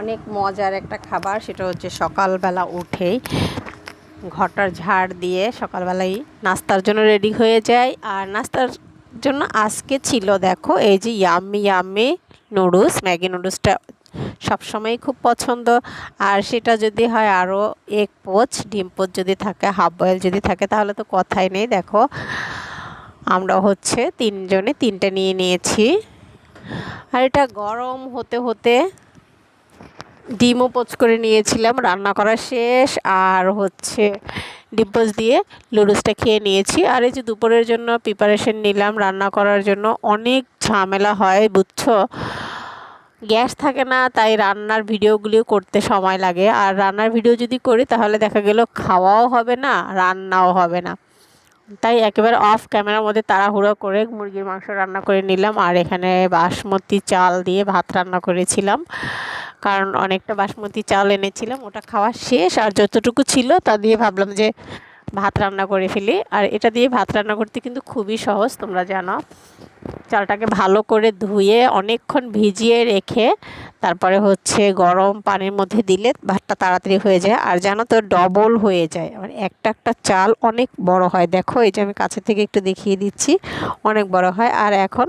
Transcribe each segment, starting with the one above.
অনেক মজার একটা খাবার, সেটা হচ্ছে সকালবেলা উঠেই ঘরটার ঝাড় দিয়ে সকালবেলাই নাস্তার জন্য রেডি হয়ে যায় আর নাস্তার জন্য আজকে ছিল, দেখো, এই যে ইয়াম্মি ইয়াম্মি নুডলস, ম্যাগি নুডলসটা সবসময় খুব পছন্দ। আর সেটা যদি হয় আরও এক পোচ, ডিম পোচ যদি থাকে, হাফ বয়েল যদি থাকে, তাহলে তো কথাই নেই, দেখো। আমরা হচ্ছে তিনজনে তিনটে নিয়ে নিয়েছি। আর এটা গরম হতে হতে ডিমও পোচ করে নিয়েছিলাম, রান্না করা শেষ, আর হচ্ছে ডিম পোচ দিয়ে লুডুসটা খেয়ে নিয়েছি। আর এই যে দুপুরের জন্য প্রিপারেশন নিলাম, রান্না করার জন্য অনেক ঝামেলা হয়, বুঝছ? গ্যাস থাকে না, তাই রান্নার ভিডিওগুলিও করতে সময় লাগে। আর রান্নার ভিডিও যদি করি, তাহলে দেখা গেল খাওয়াও হবে না, রান্নাও হবে না। তাই একেবারে অফ ক্যামেরার মধ্যে তাড়াহুড়ো করে মুরগির মাংস রান্না করে নিলাম, আর এখানে বাসমতি চাল দিয়ে ভাত রান্না করেছিলাম। কারণ অনেকটা বাসমতি চাল এনেছিলাম, ওটা খাওয়া শেষ, আর যতটুকু ছিল তা দিয়ে ভাবলাম যে ভাত রান্না করে ফেলি। আর এটা দিয়ে ভাত রান্না করতে কিন্তু খুবই সহজ, তোমরা জানো। চালটাকে ভালো করে ধুয়ে অনেকক্ষণ ভিজিয়ে রেখে তারপরে হচ্ছে গরম পানির মধ্যে দিলে ভাতটা তাড়াতাড়ি হয়ে যায়। আর জানো তো, ডবল হয়ে যায়। মানে একটা একটা চাল অনেক বড় হয়। দেখো, এই যে আমি কাছে থেকে একটু দেখিয়ে দিচ্ছি, অনেক বড় হয়। আর এখন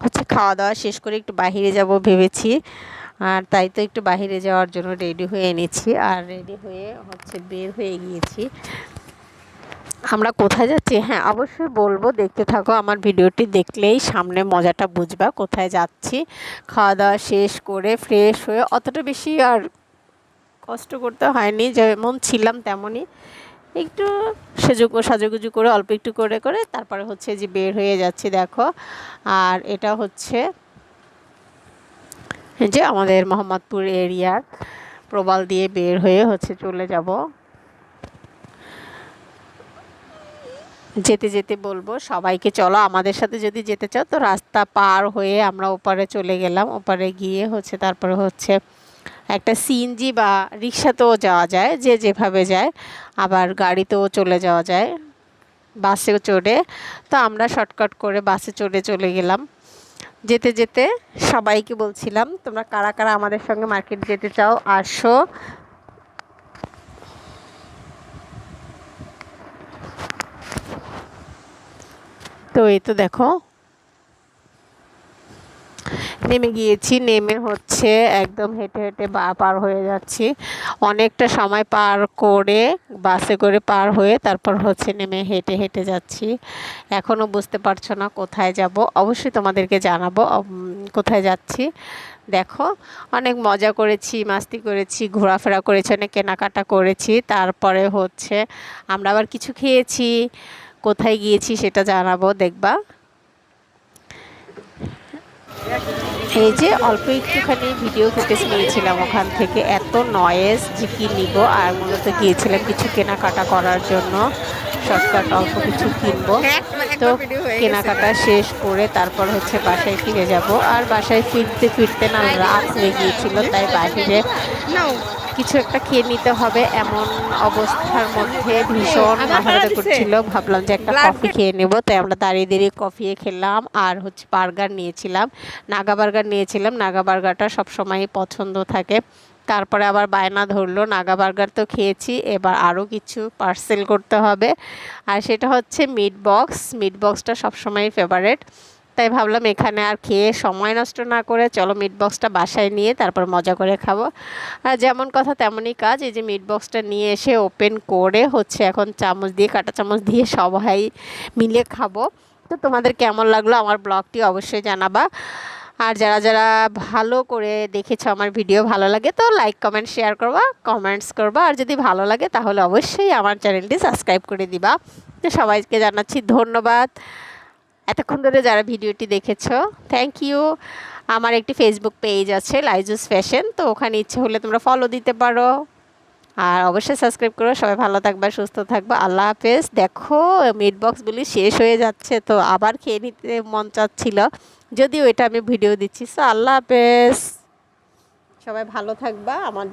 হচ্ছে খাওয়া দাওয়া শেষ করে একটু বাহিরে যাব ভেবেছি। আর তাই তো একটু বাহিরে যাওয়ার জন্য রেডি হয়ে এনেছি। আর রেডি হয়ে হচ্ছে বের হয়ে গিয়েছি। আমরা কোথায় যাচ্ছি? হ্যাঁ অবশ্যই বলব, দেখতে থাকো আমার ভিডিওটি, দেখলেই সামনে মজাটা বুঝবা কোথায় যাচ্ছি। খাওয়া দাওয়া শেষ করে ফ্রেশ হয়ে, অতটা বেশি আর কষ্ট করতে হয়নি যেমন ছিলাম তেমনই। একটু সেজুগো সাজুগুজু করে, অল্প একটু করে করে তারপরে হচ্ছে যে বের হয়ে যাচ্ছি, দেখো। আর এটা হচ্ছে যে আমাদের মোহাম্মদপুর এরিয়ার প্রবাল দিয়ে বের হয়ে হচ্ছে চলে যাব। যেতে যেতে বলব, সবাইকে চলো আমাদের সাথে যদি যেতে চাও তো রাস্তা পার হয়ে আমরা ওপারে চলে গেলাম। ওপারে গিয়ে হচ্ছে তারপরে হচ্ছে একটা সিএনজি বা রিক্সাতেও যাওয়া যায়, যে যেভাবে যায়। আবার গাড়িতেও চলে যাওয়া যায়, বাসেও চড়ে। তো আমরা শর্টকাট করে বাসে চড়ে চলে গেলাম। যেতে যেতে সবাইকে বলছিলাম, তোমরা কারা কারা আমাদের সঙ্গে মার্কেট যেতে চাও আসো। তো এই তো দেখো নেমে গিয়েছি, নেমে হচ্ছে একদম হেঁটে হেঁটে বা, পার হয়ে যাচ্ছি। অনেকটা সময় পার করে, বাসে করে পার হয়ে তারপর হচ্ছে নেমে হেঁটে হেঁটে যাচ্ছি। এখনও বুঝতে পারছ না কোথায় যাব। অবশ্যই তোমাদেরকে জানাব কোথায় যাচ্ছি। দেখো, অনেক মজা করেছি, মাস্তি করেছি, ঘোরাফেরা করেছি, অনেক কেনাকাটা করেছি। তারপরে হচ্ছে আমরা আবার কিছু খেয়েছি, কোথায় গিয়েছি সেটা জানাব, দেখবা। এই যে অল্প একটুখানি ভিডিও ফুটেজ নিয়েছিলাম ওখান থেকে, এত নয়েস যে কি নিব? আর মূলত গিয়েছিলাম কিছু কেনাকাটা করার জন্য। শর্টকাট অল্প কিছু কিনবো। তো কেনাকাটা শেষ করে তারপর হচ্ছে বাসায় ফিরে যাব। আর বাসায় ফিরতে ফিরতে না, রাত হয়ে গিয়েছিল, তাই বাহিরে কিছু একটা খেয়ে নিতে হবে এমন অবস্থার মধ্যে ভীষণ মাথা করছিল। ভাবলাম যে একটা কফি খেয়ে নেব। তাই আমরা দাঁড়িয়ে দাঁড়িয়ে কফি খেলাম আর হচ্ছে বার্গার নিয়েছিলাম। নাগা বার্গার নিয়েছিলাম। নাগা বার্গারটা সবসময়ই পছন্দ থাকে। তারপরে আবার বায়না ধরলো। নাগা বার্গার তো খেয়েছি। এবার আরও কিছু পার্সেল করতে হবে। আর সেটা হচ্ছে মিট বক্স মিট বক্সটা সবসময়ই ফেভারেট তাই ভাবলাম এখানে আর খেয়ে সময় নষ্ট না করে চলো মিট বক্সটা বাসায় নিয়ে তারপর মজা করে খাব। আর যেমন কথা তেমনই কাজ, এই যে মিট বক্সটা নিয়ে এসে ওপেন করে হচ্ছে এখন চামচ দিয়ে, কাটা চামচ দিয়ে সবাই মিলে খাব। তো তোমাদের কেমন লাগল আমার ব্লগটি অবশ্যই জানাবা। আর যারা যারা ভালো করে দেখেছ আমার ভিডিও ভালো লাগে তো লাইক কমেন্ট শেয়ার করবা কমেন্টস করবা। আর যদি ভালো লাগে তাহলে অবশ্যই আমার চ্যানেলটি সাবস্ক্রাইব করে দিবা। তো সবাইকে জানাচ্ছি ধন্যবাদ। এতক্ষণ ধরে যারা ভিডিওটি দেখেছ থ্যাংক ইউ আমার একটি ফেসবুক পেজ আছে লাইজুস ফ্যাশন তো ওখানে ইচ্ছে হলে তোমরা ফলো দিতে পারো। আর অবশ্যই সাবস্ক্রাইব করো, সবাই ভালো থাকবে, সুস্থ থাকবে, আল্লাহ হাফেজ। দেখো মিট বক্সগুলি শেষ হয়ে যাচ্ছে, তো আবার খেয়ে নিতে মন চাচ্ছিল, যদিও এটা আমি ভিডিও দিচ্ছি সো আল্লাহ হাফেজ। সবাই ভালো থাকবা, আমার